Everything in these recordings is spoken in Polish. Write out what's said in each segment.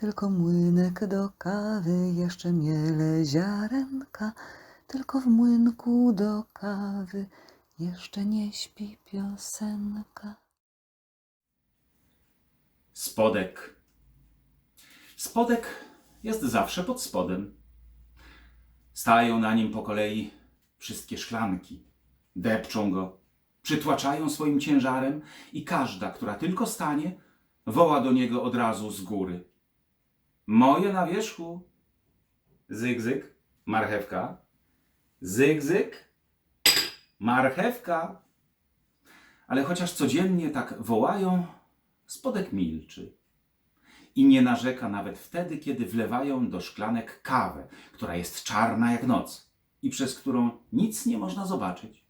Tylko młynek do kawy, jeszcze miele ziarenka, tylko w młynku do kawy jeszcze nie śpi piosenka. Spodek. Spodek jest zawsze pod spodem. Stają na nim po kolei wszystkie szklanki. Depczą go, przytłaczają swoim ciężarem i każda, która tylko stanie, woła do niego od razu z góry. Moje na wierzchu. Zyk, zyk, marchewka. Zyk, zyk, marchewka. Ale chociaż codziennie tak wołają, spodek milczy i nie narzeka nawet wtedy, kiedy wlewają do szklanek kawę, która jest czarna jak noc i przez którą nic nie można zobaczyć.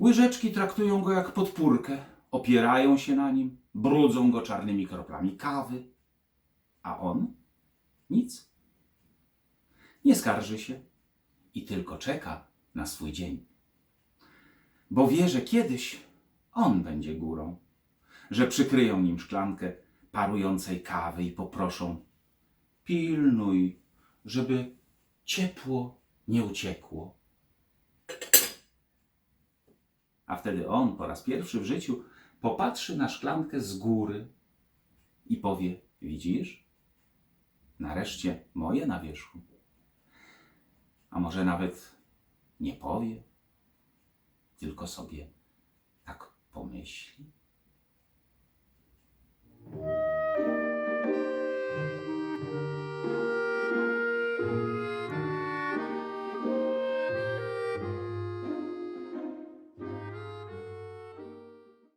Łyżeczki traktują go jak podpórkę, opierają się na nim, brudzą go czarnymi kroplami kawy, a on nic. Nie skarży się i tylko czeka na swój dzień. Bo wie, że kiedyś on będzie górą że przykryją nim szklankę parującej kawy i poproszą: Pilnuj, żeby ciepło nie uciekło. A wtedy on po raz pierwszy w życiu popatrzy na szklankę z góry i powie: Widzisz? Nareszcie moje na wierzchu. A może nawet nie powie, tylko sobie tak pomyśli.